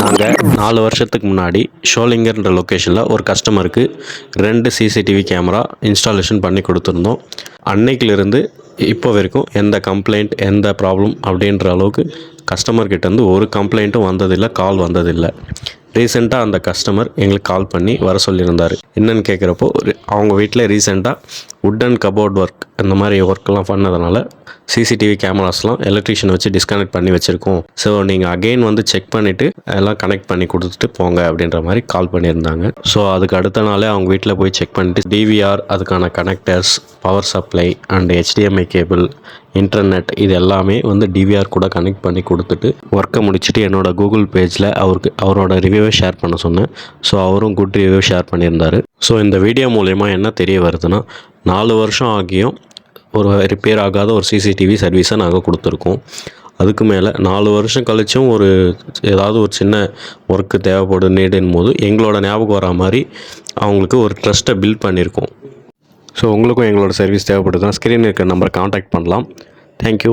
நாங்கள் நாலு வருஷத்துக்கு முன்னாடி ஷோலிங்கர்ன்ற லொக்கேஷனில் ஒரு கஸ்டமருக்கு ரெண்டு சிசிடிவி கேமரா இன்ஸ்டாலேஷன் பண்ணி கொடுத்துருந்தோம். அன்னைக்கிலிருந்து இப்போ வரைக்கும் எந்த கம்ப்ளைண்ட் எந்த ப்ராப்ளம் அப்படின்ற அளவுக்கு கஸ்டமர்கிட்டேருந்து ஒரு கம்ப்ளைண்ட்டும் வந்ததில்லை கால் வந்ததில்லை. ரீசெண்டாக அந்த கஸ்டமர் எங்களுக்கு கால் பண்ணி வர சொல்லியிருந்தார். என்னன்னு கேட்குறப்போ அவங்க வீட்டில் ரீசெண்டாக உட்டன் கபோர்ட் ஒர்க் இந்த மாதிரி ஒர்க்கெல்லாம் பண்ணதுனால சிசிடிவி கேமராஸ்லாம் எலக்ட்ரிஷியன் வச்சு டிஸ்கனெக்ட் பண்ணி வச்சுருக்கோம். ஸோ நீங்கள் அகெயின் வந்து செக் பண்ணிவிட்டு எல்லாம் கனெக்ட் பண்ணி கொடுத்துட்டு போங்க அப்படின்ற மாதிரி கால் பண்ணியிருந்தாங்க. ஸோ அதுக்கு அடுத்த நாளே அவங்க வீட்டில் போய் செக் பண்ணிட்டு டிவிஆர் அதுக்கான connectors power supply and HDMI cable internet இது எல்லாமே வந்து டிவிஆர் கூட கனெக்ட் பண்ணி கொடுத்துட்டு ஒர்க்கை முடிச்சுட்டு என்னோடய கூகுள் பேஜில் அவருக்கு அவரோட ரிவ்யூவை ஷேர் பண்ண சொன்னேன். ஸோ அவரும் குட் ரிவ்யூ ஷேர் பண்ணியிருந்தார். ஸோ இந்த வீடியோ மூலயமா என்ன தெரிய வருதுன்னா நாலு வருஷம் ஆகியும் ஒரு ரிப்பேர் ஆகாத ஒரு சிசிடிவி சர்வீஸை நாங்கள் கொடுத்துருக்கோம். அதுக்கு மேலே நாலு வருஷம் கழிச்சும் ஒரு ஏதாவது ஒரு சின்ன ஒர்க்கு தேவைப்படும் நீடுன் போது எங்களோட ஞாபகம் வரா மாதிரி அவங்களுக்கு ஒரு ட்ரஸ்ட்டை பில்ட் பண்ணியிருக்கோம் ஸோ உங்களுக்கும் எங்களோட சர்வீஸ் தேவைப்படுதுன்னா ஸ்க்ரீன் இருக்கிற நம்பரை காண்டாக்ட் பண்ணலாம். தேங்க்யூ